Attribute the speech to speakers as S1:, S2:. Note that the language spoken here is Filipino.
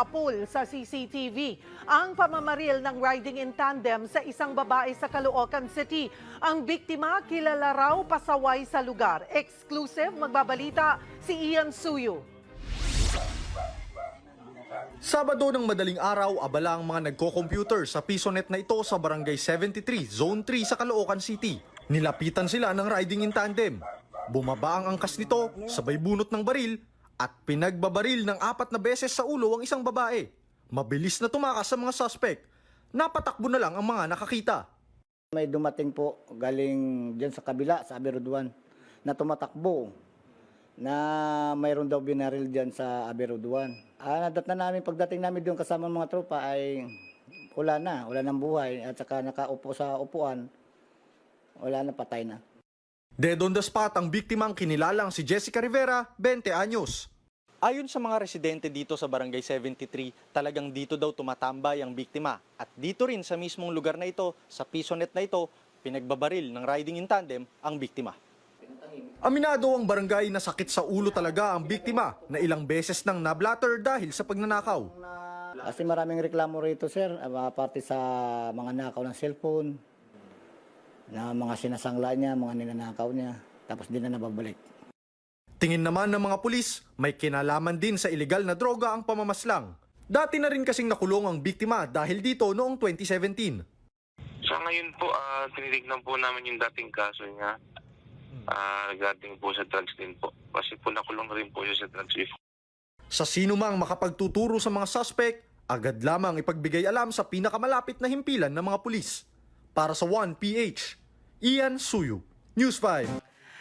S1: sa pool sa CCTV ang pamamaril ng riding in tandem sa isang babae sa Caloocan City. Ang biktima kilala raw pasaway sa lugar. Exclusive magbabalita si Ian Suyo.
S2: Sabado ng madaling araw, abala ang mga nagko-computer sa PisoNet na ito sa Barangay 73, Zone 3 sa Caloocan City. Nilapitan sila ng riding in tandem. Bumaba ang angkas nito, sabay bunot ng baril, at pinagbabaril ng apat na beses sa ulo ang isang babae. Mabilis na tumakas sa mga suspect. Napatakbo na lang ang mga nakakita.
S3: May dumating po galing diyan sa kabila, sa Aberoduan, na tumatakbo na mayroon daw binaril diyan sa Aberoduan. Ah, nadat na namin pagdating namin doon kasama ng mga tropa ay wala na, wala nang buhay at saka nakaupo sa upuan, wala na patay na.
S2: Dead on the spot ang biktimang kinilalang si Jessica Rivera, 20 anyos. Ayon sa mga residente dito sa Barangay 73, talagang dito daw tumatambay ang biktima. At dito rin sa mismong lugar na ito, sa PisoNet na ito, pinagbabaril ng riding in tandem ang biktima. Aminado ang barangay na sakit sa ulo talaga ang biktima na ilang beses nang nablatter dahil sa pagnanakaw.
S3: Kasi maraming reklamo rito sir, ah, parte sa mga nakaw ng cellphone, na mga sinasangla niya, mga ninanakaw niya, tapos di na nababalik.
S2: Tingin naman ng mga pulis, may kinalaman din sa ilegal na droga ang pamamaslang. Dati na rin kasing nakulong ang biktima dahil dito noong 2017.
S4: Sa ngayon po, uh, tinitignan po namin yung dating kaso niya ah, regarding po sa drugs din po. Kasi po nakulong rin po siya sa drugs before.
S2: Sa sino mang makapagtuturo sa mga suspect, agad lamang ipagbigay alam sa pinakamalapit na himpilan ng mga pulis. Para sa 1PH, Ian Suyu, News 5.